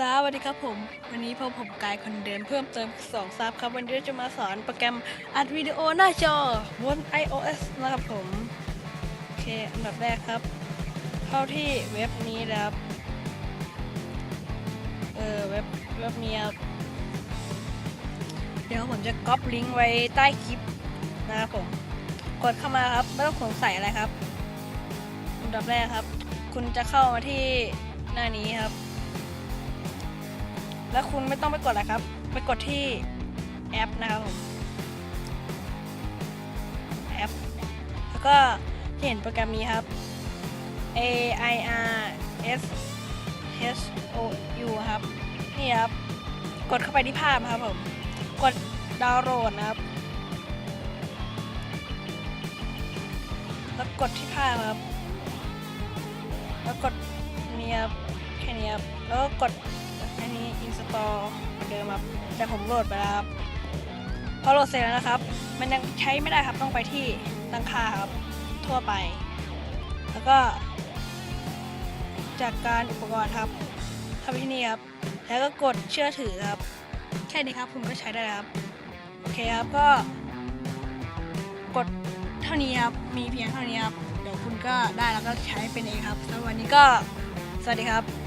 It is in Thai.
สวัสดีครับผม วันนี้พบผมกายคนเดิมเพิ่มเติมสองซับครับ วันนี้จะมาสอนโปรแกรมอัดวิดีโอหน้าจอบน iOS นะครับผม โอเค อันดับแรกครับ เข้าที่เว็บนี้ครับ เออเว็บเว็บนี้ครับเดี๋ยวผมจะก๊อปลิงก์ไว้ใต้คลิปนะครับผม กดเข้ามาครับ ไม่ต้องสงสัยอะไรครับ อันดับแรกครับ คุณจะเข้ามาที่หน้านี้ครับ แล้วคุณไม่ต้องไปกดอะไรครับ ไปกดที่แอปนะครับผมแอป แล้วก็เห็นโปรแกรมนี้ครับ A I R S H O U ครับ นี่ครับ กดเข้าไปที่ภาพครับผม กดดาวน์โหลดนะครับ แล้วกดที่ภาพครับ แล้วกดนี่ครับ แค่นี้ครับ แล้วก็กด อันนี้ install เหมือนเดิมครับแต่ผมโหลดไปแล้วครับพอโหลดเสร็จแล้วนะครับ มันยังใช้ไม่ได้ครับต้องไปที่ตั้งค่าครับทั่วไป แล้วก็จากการอุปกรณ์ครับเข้าไปที่นี่ครับ แล้วก็กดเชื่อถือครับ แค่นี้ครับคุณก็ใช้ได้แล้วครับ โอเคครับก็ กดเท่านี้ครับ มีเพียงเท่านี้ครับ เดี๋ยวคุณก็ได้แล้วก็ใช้เป็นเองครับสำหรับวันนี้ก็ สวัสดีครับ